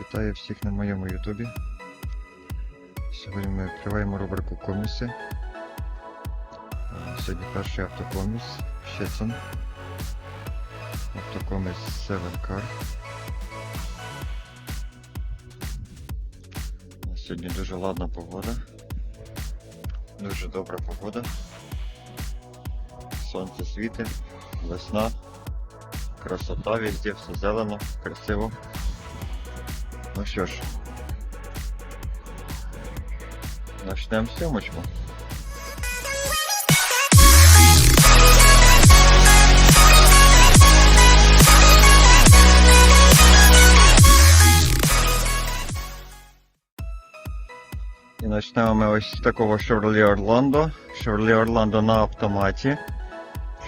Вітаю всіх на моєму ютубі. Сьогодні ми відкриваємо рубрику коміси. Е, Сьогодні перший автокоміс Щецин. Автокоміс 7 Car. У Сьогодні дуже ладна погода. Дуже добра погода. Сонце світить, весна, красота везде, все зелено, красиво. Ну що ж, почнемо сьомочку. І почнемо ми ось з такого Chevrolet Orlando. Chevrolet Orlando на автоматі.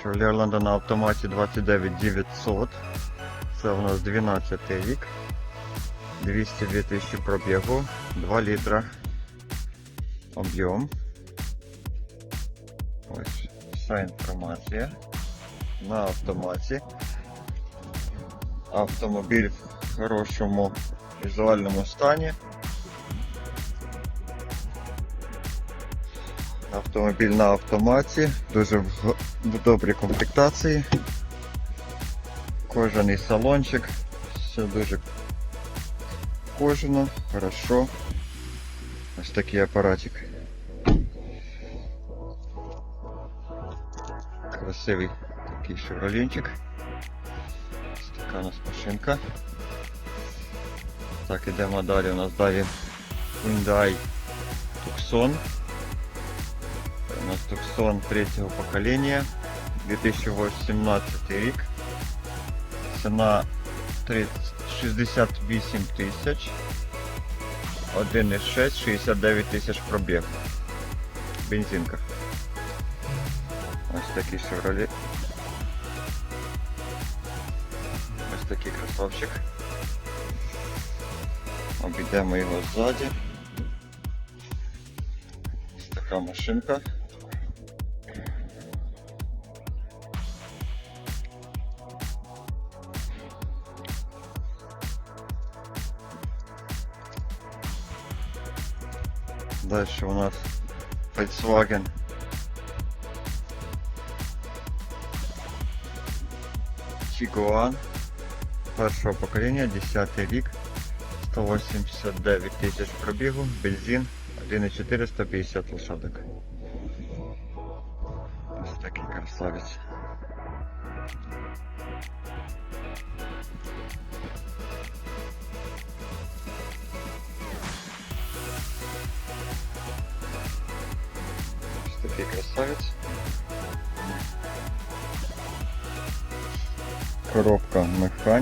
Chevrolet Orlando на автоматі 29900. Це у нас 12 рік. 202 тисячі пробігу, 2 літра об'єм. Ось вся інформація на автоматі. Автомобіль в хорошому візуальному стані. Автомобіль на автоматі, дуже в в добрій комплектації. Кожаний салончик, все дуже кожано, хорошо. Ось такий апаратик. Красивий такий шевролінчик. Ось така у нас машинка. Так, ідемо далі. У нас далі Hyundai Tucson. У нас Tucson третього покоління. 2018 рік. Ціна 30, 68 тисяч. 1,6, 69 тисяч пробіг. Бензинка. Ось такий Chevrolet. Ось такий красавчик. Обійдемо його ззаді. Ось така машинка. Дальше у нас Volkswagen. Tiguan першого покоління, 10 рік, 189 тисяч пробігу, бензин 1,450 лошадок.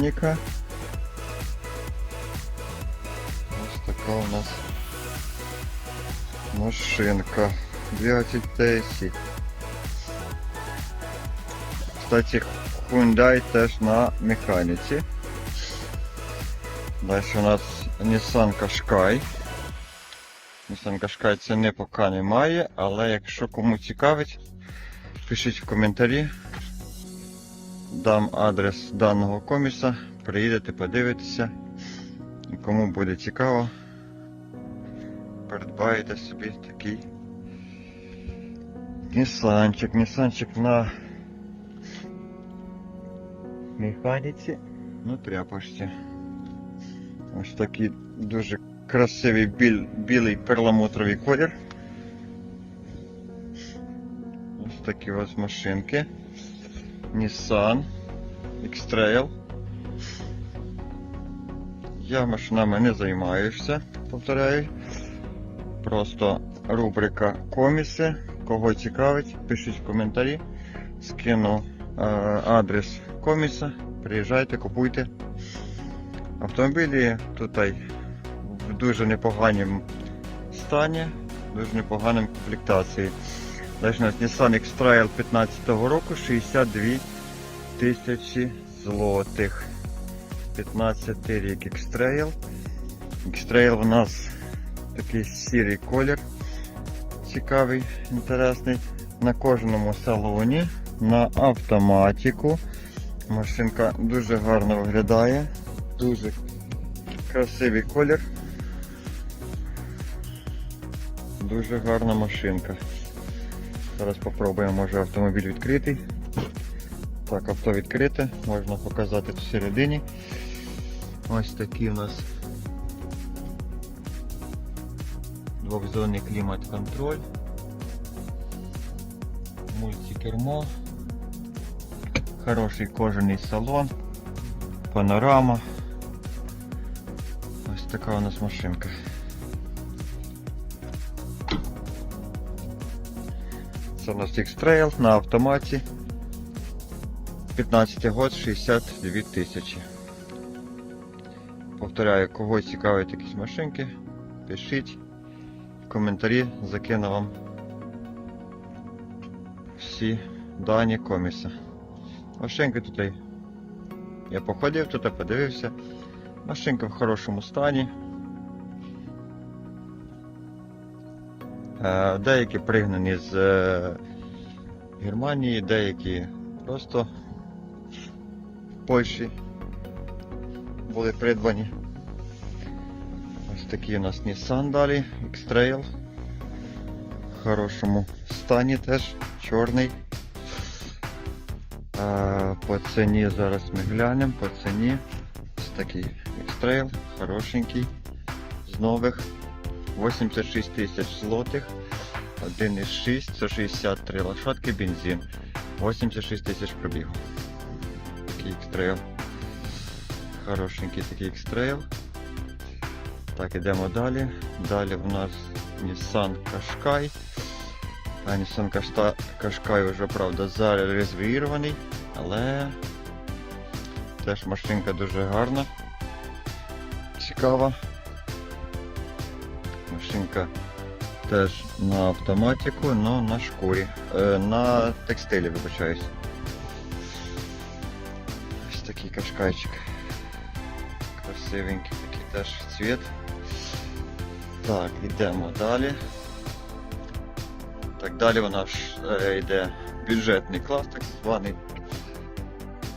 Механіка. Ось така у нас машинка. Двигатель TSI. Кстати, Hyundai теж на механіці. Далі у нас Nissan Qashqai. Nissan Qashqai ціни поки немає, але якщо кому цікавить, пишіть в коментарі. Дам адрес даного коміса, приїдете, подивитеся. Кому буде цікаво, придбаєте собі такий Нісанчик, Нісанчик на механіці, ну тряпочці. Ось такий дуже красивий біль, білий перламутровий колір. Ось такі ось машинки. Nissan X-Trail. Я машинами не займаюся, повторяю. Просто рубрика коміси. Кого цікавить, пишіть в коментарі. Скину е, адрес коміса. Приїжджайте, купуйте. Автомобілі тут в дуже непоганому стані, дуже непоганому комплектації. Далі у нас Nissan X-Trail 15 року 62 тисячі злотих. 15 рік X-Trail. X-Trail у нас такий сірий колір. Цікавий, інтересний. На кожному салоні, на автоматику. Машинка дуже гарно виглядає. Дуже Красивий колір. Дуже гарна машинка. Зараз попробуємо, може автомобіль відкритий. Так, авто відкрите, можна показати всередині. Ось такий у нас двохзонний клімат-контроль, мультикермо, хороший кожаний салон, панорама. Ось така у нас машинка. У нас X-Trail на автоматі. 15 год, 62 тисячі. Повторяю, кого цікавить якісь машинки, пишіть в коментарі, закину вам всі дані коміса. Машинка тут я походив тут, подивився. Машинка в хорошому стані. Деякі пригнані з е, Германії, деякі просто в Польщі були придбані. Ось такий у нас Nissan далі, X-Trail. В хорошому стані теж, чорний. Е, По ціні зараз ми глянемо, по ціні ось такий X-Trail, хорошенький, з нових 86 тисяч злотих, 1,6, 163 лошадки, бензин, 86 тисяч пробігу. Такий X-Trail. Хорошенький такий X-Trail. Так, ідемо далі. Далі в нас Nissan Qashqai. А Nissan Qashqai вже, правда, зарезервірований, але теж машинка дуже гарна. Цікава. Машинка теж на автоматику, але на шкурі. Е, на текстилі, вибачаюсь. Ось такий кашкайчик. Красивенький такий теж цвіт. Так, йдемо далі. Так, далі у нас е, йде бюджетний клас, так званий.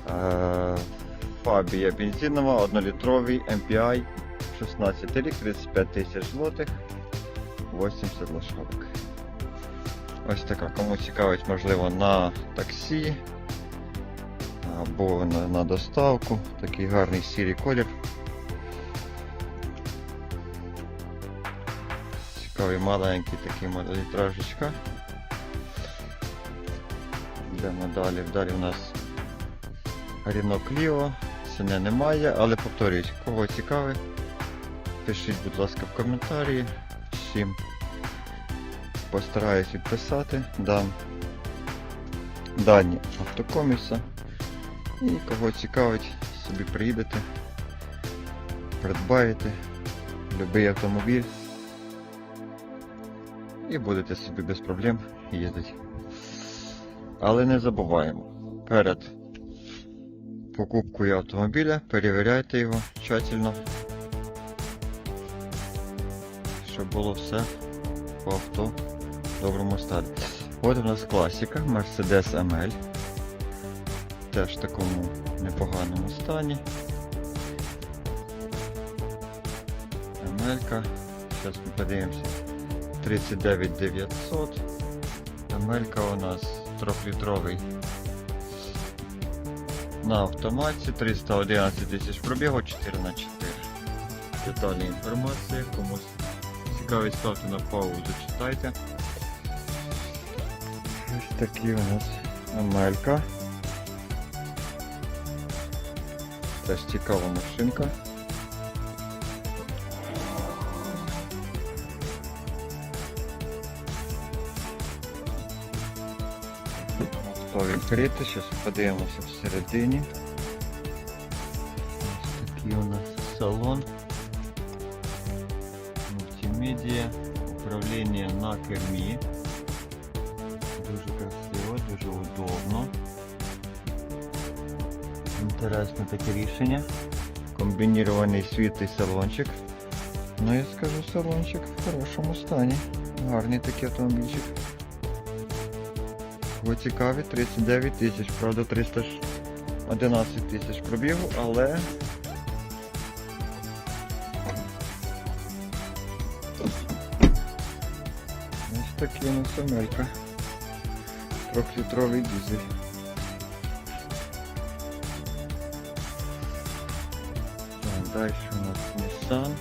Е, Фабія бензинова, 1-літровий MPI, 16 рік, 35 тисяч злотих, 80 лошадок. Ось така, кому цікавить, можливо, на таксі або на, на доставку. Такий гарний сірий колір. Цікавий маленький такий малолітражечка. Йдемо далі. Далі у нас Renault Clio. Ціни немає, але повторюсь, кого цікавить, пишіть, будь ласка, в коментарі. Всім постараюсь відписати, дам дані автокоміса. І кого цікавить, собі приїдете, придбаєте будь-який автомобіль і будете собі без проблем їздити. Але не забуваємо, перед покупкою автомобіля перевіряйте його тщательно, щоб було все по авто в доброму стані. От у нас класика Mercedes ML. Теж в такому непоганому стані. ML-ка. Зараз ми подивимося. 39900. ML-ка у нас 3-літровий на автоматі 311 тисяч пробігу 4 на 4 Детальна інформація, комусь цікавить ставте на паузу, читайте. Ось такі у нас Амелька. Теж цікава машинка. Авто відкрите, зараз подивимося всередині. Інтересне таке рішення. Комбінірований світ салончик. Ну я скажу салончик в хорошому стані. Гарний такий автомобільчик. Бо цікаві 39 тисяч, правда 311 тисяч пробігу, але... Ось такий у нас Трохлітровий дизель. Далі у нас Nissan.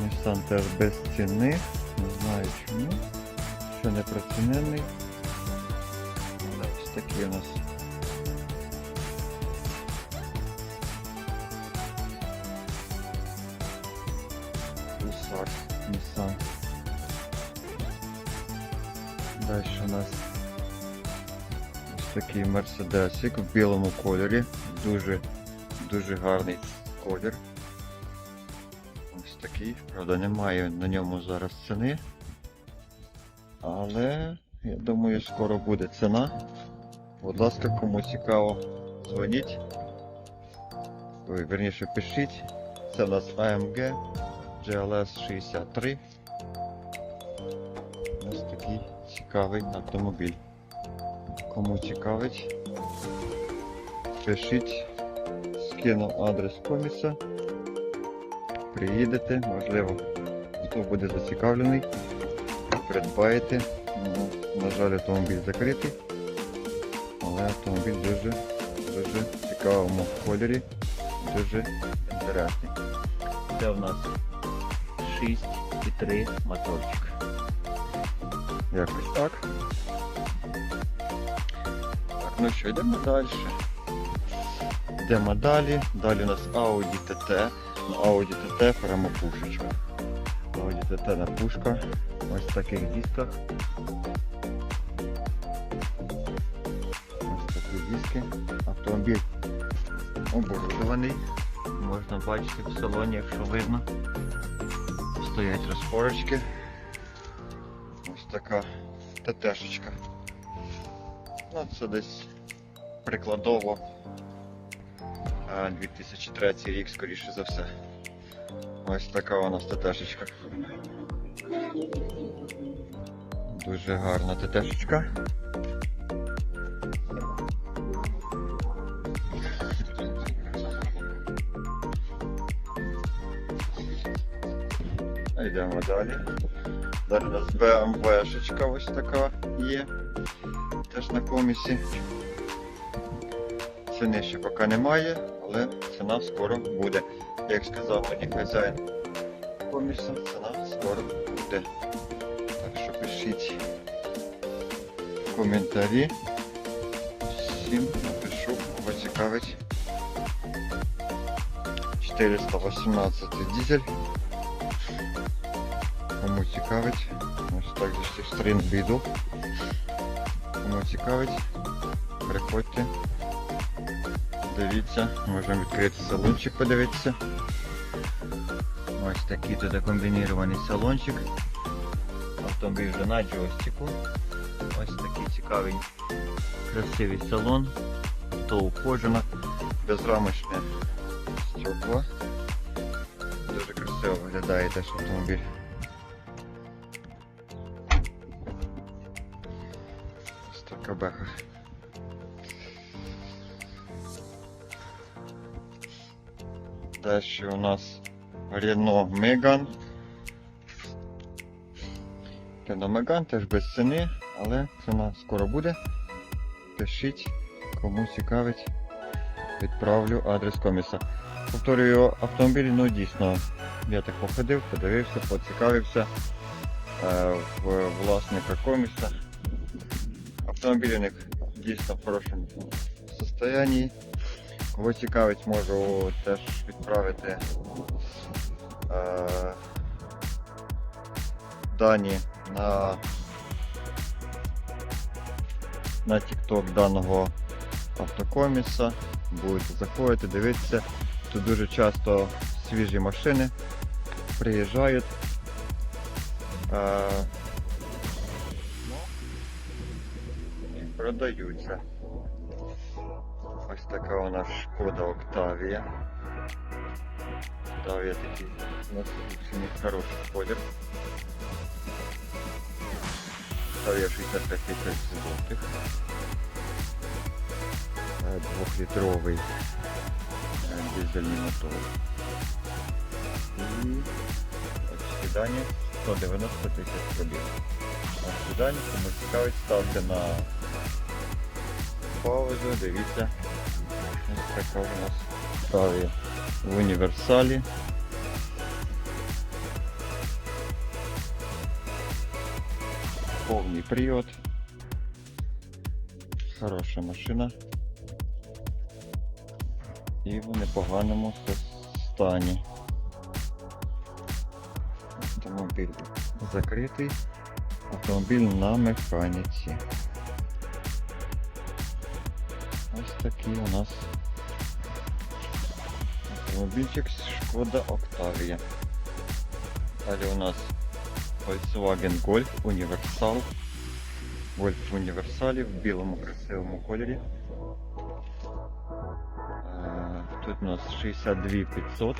Nissan теж без ціни. Не знаю чому. Ще не процінений. Ось такий у нас. Гусар Nissan. Далі у нас ось такий Мерседесик в білому кольорі. Дуже дуже гарний колір. Ось такий, правда, немає на ньому зараз ціни. Але я думаю, скоро буде ціна. Будь ласка, кому цікаво, дзвоніть. Ой, верніше пишіть. Це в нас AMG GLS 63. Ось такий цікавий автомобіль. Кому цікавить, пишіть, скину адрес коміса. Приїдете, можливо, хто буде зацікавлений, придбаєте. Ну, на жаль, автомобіль закритий, але автомобіль дуже, дуже цікавому кольорі, дуже інтересний. Це в нас 6,3 моторчик. Якось так. Так, ну що, йдемо далі. Йдемо далі. Далі у нас Audi TT. Ну, Audi TT прямо пушечка. Audi TT на пушка. Ось в таких дисках. Ось такі диски. Автомобіль оборудований. Можна бачити в салоні, якщо видно. Стоять розпорочки. Ось така ТТшечка. Ну, це десь прикладово 2003 рік, скоріше за все. Ось така у нас ТТшечка. Дуже гарна ТТшечка. Йдемо далі. Далі у нас BMW-шечка ось така є. Теж на комісі. Ціни ще поки немає, але ціна скоро буде. Як сказав мені хазяїн комісу, ціна скоро буде. Так що пишіть коментарі. Всім напишу, кого цікавить. 418 дизель. Кому цікавить, ось так зі всіх сторін вийду. Кому цікавить, приходьте, дивіться, можемо відкрити салончик, подивитися. Ось такий тут комбінірований салончик. Автомобіль вже на джойстику. Ось такий цікавий, красивий салон. Авто ухожено, безрамочне стекло. Дуже красиво виглядає теж автомобіль. Ось така беха. Далі у нас Renault Megane. Renault Megane теж без ціни, але ціна скоро буде. Пишіть, кому цікавить, відправлю адрес коміса. Повторюю, автомобіль, ну дійсно, я так походив, подивився, поцікавився е, в власника коміса. Автомобіль у них дійсно в хорошому стані. Кого цікавить, можу теж відправити е, дані на, на TikTok даного автокоміса. Будете заходити, дивитися. Тут дуже часто свіжі машини приїжджають. Е, ну, продаються. Ось така у нас шкода Октавія. Октавія такий насичений хороший колір. Октавія 65 тисяч злотих. Двохлітровий е, дизельний мотор. І дані 190 тисяч пробіг. Далі, кому цікавить, ставте на паузу, дивіться. Ось така у нас ставі в універсалі. Повний привод. Хороша машина. І в непоганому стані. Автомобіль закритий. Автомобіль на механіці. Такий у нас автомобільчик Шкода Octavia. Далі у нас Volkswagen Golf Універсал. Golf в в білому красивому кольорі. Е, Тут у нас 62 500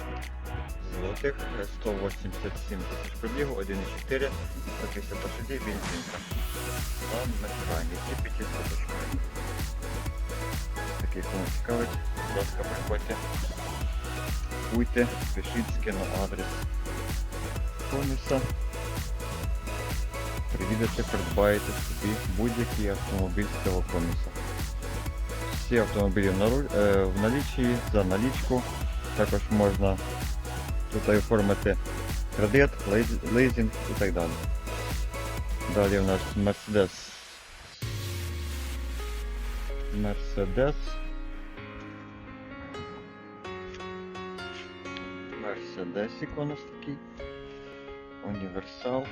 злотих, 187 тисяч пробігу, 1,4, 150 лошадей, бензинка. Там механіки, 5 соточками. Такий кому цікавить, будь ласка, приходьте. Купуйте, пишіть, скину адрес коміса. Приїдете, придбаєте собі будь-який автомобіль з цього коміса. Всі автомобілі е, в налічі, за налічку. Також можна тут оформити кредит, лизинг і так далі. Далі у нас Mercedes. Mercedes. Мерседесик у нас такий. Універсал.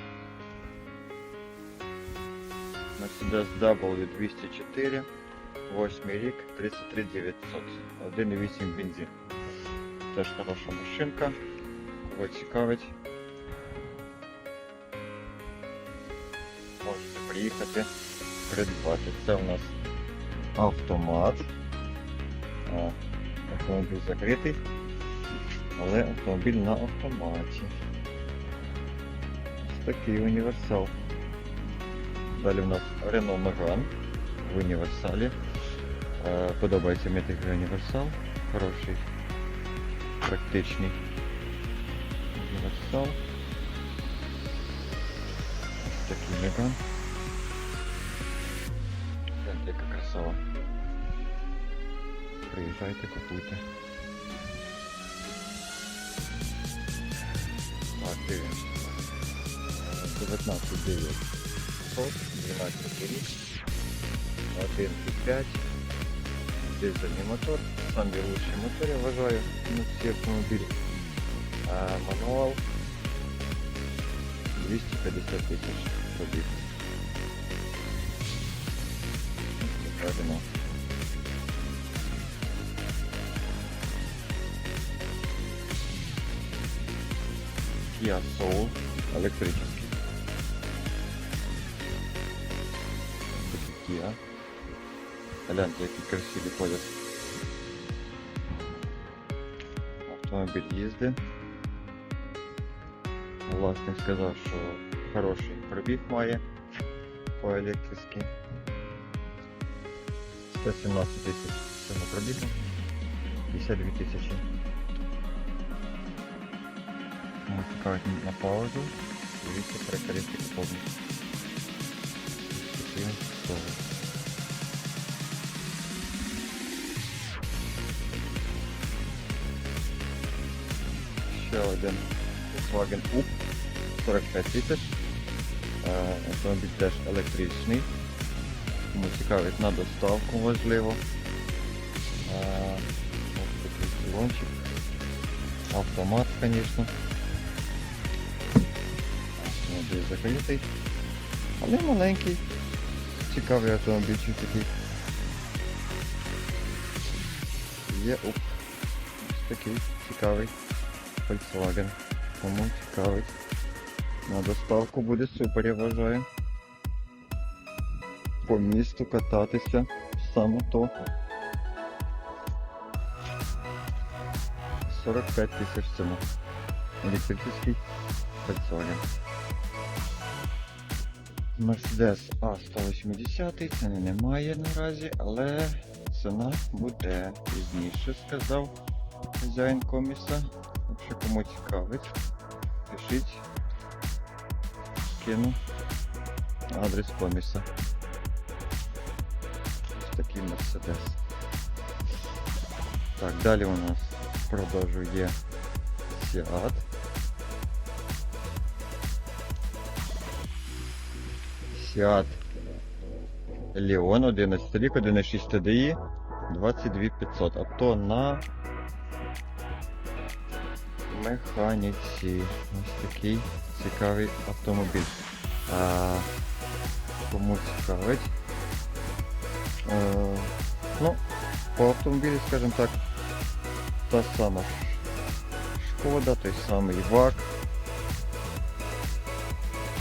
Mercedes W204. 8 рік, 33 900. 1,8 бензин. Теж хороша машинка. Кого цікавить. Можете приїхати придбати. Це у нас автомат. А, Автомобіль закритий, Але автомобіль на автоматі. Ось такий універсал. Далі у нас Renault Megane в універсалі. Е, Подобається мені такий універсал. Хороший, практичний універсал. Ось такий Megane. Яка красава. Приїжджайте, купуйте. Так, дивимося. 19 900, 12 рік, 1,5, дизельний мотор, самі лучший мотор, я вважаю, на ці автомобілі. А, мануал 250 тисяч пробіг. Така Kia Soul электрический. Такий Kia. Гляньте, які красиві ходять. Автомобіль їздить. Власник сказав, що хороший пробіг має по електричній. 117 тисяч цьому пробігу. 52 тисячі. Кому цікавить на паузу, дивіться характеристики повністю. Ще один Volkswagen UP 45 тисяч. Е, Автомобіль теж електричний. Кому цікавить на доставку важливо. Е, Ось такий салончик. Автомат, звісно. Автомобіль закритий. Але маленький. Цікавий автомобільчик такий. Є уп. Ось такий цікавий Volkswagen. Кому цікавить. На доставку буде супер, я вважаю. По місту кататися саме то. 45 тисяч ціна. Електричний Volkswagen. Mercedes A180, ціни немає наразі, але ціна буде пізніше, сказав хазяїн коміса. Якщо кому цікавить, пишіть. скину адрес коміса. Ось такий Мерседес. Так, далі у нас в продажу Seat. Seat Leon 11 рік, 1.6 TDI, 22500. Авто на механіці. Ось такий цікавий автомобіль. А, кому цікавить. Е, ну, по автомобілі, скажімо так, та сама шкода, той самий ВАК.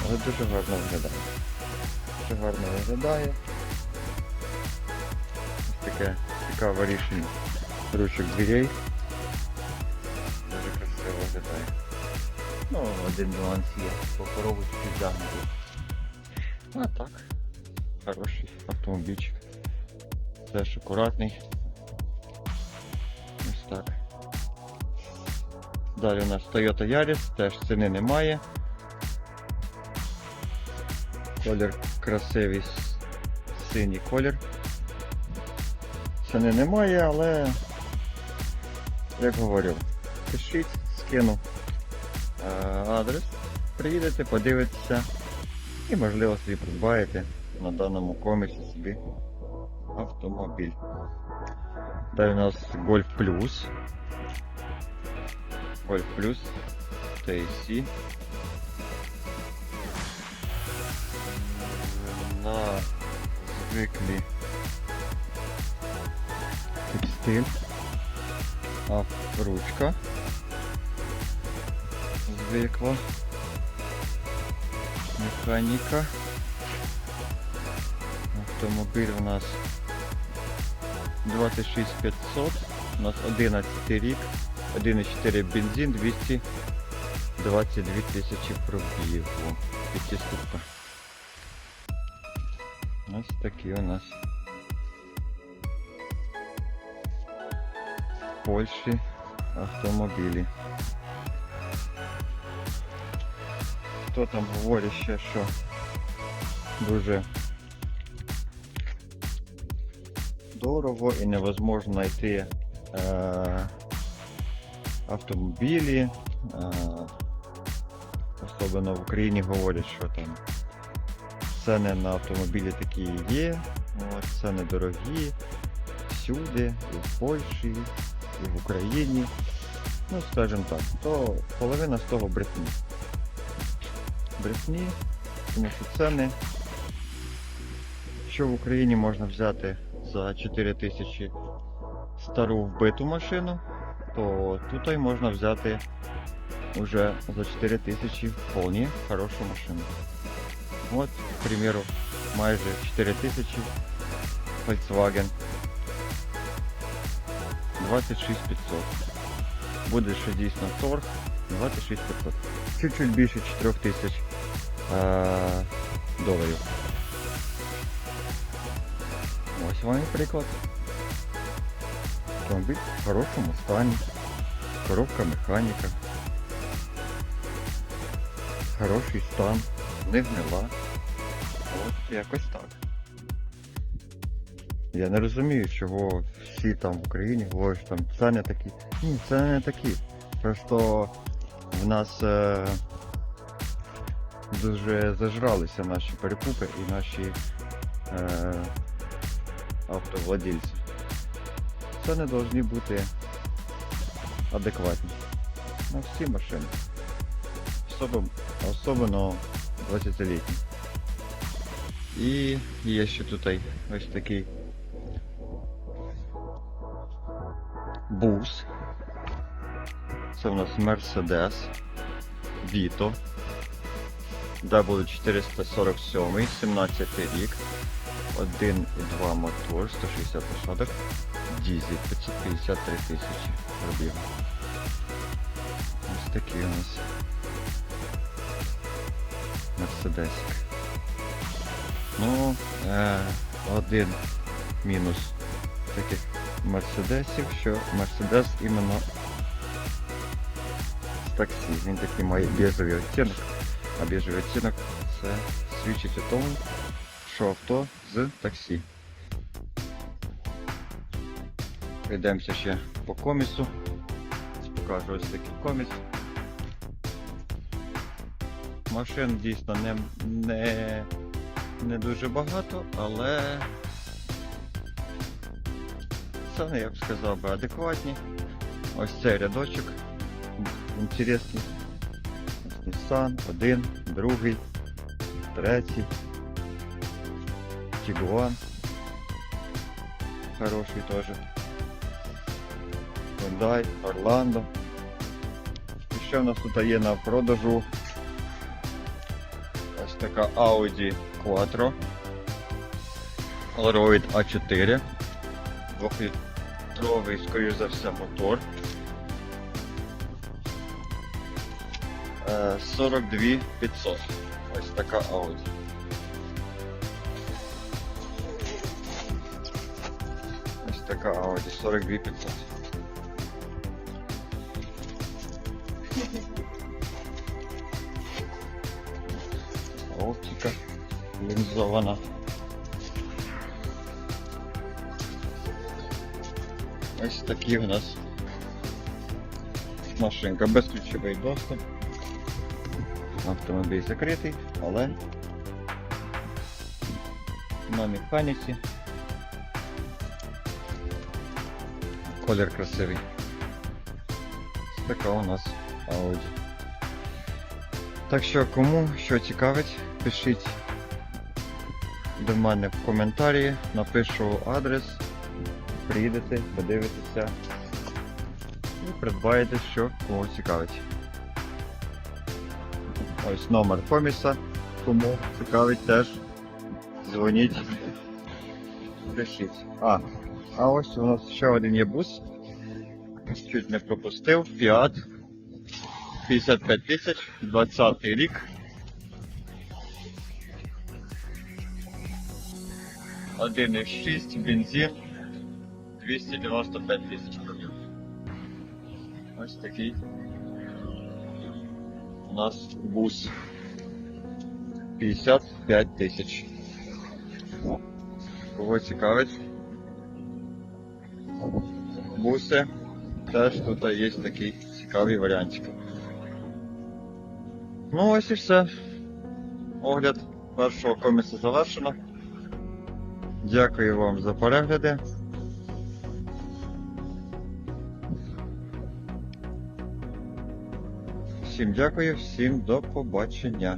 Але дуже гарно виглядає. Дуже гарно виглядає. Ось таке цікаве рішення ручок дверей. Дуже красиво виглядає. Ну, один нюанс є, по коробочці загнутий. А так, хороший автомобільчик. Теж акуратний. Ось так. Далі у нас Toyota Yaris, теж ціни немає. Колір красивий, синій колір. Ціни немає, але як говорю, пишіть, скину е, адрес, приїдете, подивитеся і можливо собі придбаєте на даному комісі собі автомобіль. Далі у нас Golf Plus. Golf Plus TSC. На звиклі текстиль. А ручка звикла. Механіка. Автомобіль у нас 26500, у нас 11 рік, 1,4 бензин, 222 тисячі пробігу. П'ятиступка. Ось такі у нас в Польщі автомобілі. Хто там говорить ще, що дуже дорого і невозможно знайти е, автомобілі. Е, особливо в Україні говорять, що там ціни на автомобілі такі є, ціни дорогі всюди, і в Польщі, і в Україні. Ну, скажімо так, то половина з того брехні. Брехні, тому що ціни, що в Україні можна взяти за 4 тисячі стару вбиту машину, то тут можна взяти уже за 4 тисячі вполне хорошу машину. От, к примеру, майже 4 тисячі Volkswagen 26500. Буде ще дійсно торг 26500. Чуть-чуть більше 4 тисяч е, доларів. Ось вам і приклад. Автомобіль в хорошому стані. Коробка механіка. Хороший стан. Не гнила. От якось так. Я не розумію, чого всі там в Україні говорять, що там ціни такі. Ні, ціни не такі. Просто в нас е, дуже зажралися наші перекупи і наші е, автовладельці. Ціни повинні бути адекватні. На всі машини. Особливо, особливо 20-літні. І є ще тут ось такий бус. Це у нас Mercedes Vito W447, 17 рік, 1,2 мотор, 160 лошадок, дизель 553 тисячі пробігу. Ось такий у нас Мерседесик. Ну, е, один мінус таких мерседесів, що Мерседес іменно з таксі. Він такий має біжевий відтінок, а біжевий відтінок Це свідчить о тому, що авто з таксі. Прийдемося ще по комісу. Покажу ось такий коміс. Машин дійсно не, не, не дуже багато, але ціни, я б сказав би, адекватні. Ось цей рядочок. Інтересний. Nissan, один, другий, третій. Tiguan. Хороший тоже. Hyundai, Orlando. І ще в нас тут є на продажу така Audi Quattro. Allroyd A4. Двохлітровий, скоріш за все, мотор. Е, 42 500. Ось така Audi. Ось така Audi 42 500. Лінзована. Ось такі у нас машинка, безключовий доступ. Автомобіль закритий, але на механіці. Колір красивий. Така у нас Audi. Так що кому що цікавить, пишіть до мене в коментарі, напишу адрес, приїдете, подивитеся і придбаєте, що кого цікавить. Ось номер коміса, кому цікавить теж дзвоніть, пишіть. А, а ось у нас ще один є бус. Чуть не пропустив. Fiat 55 тисяч, 20 рік. 1,6 бензин 295 тисяч пробіг. Ось такий у нас бус 55 тисяч. Кого цікавить? Буси. Теж тут є такий цікавий варіантик. Ну ось і все. Огляд першого комісу завершено. Дякую вам за перегляди. Всім дякую, всім до побачення.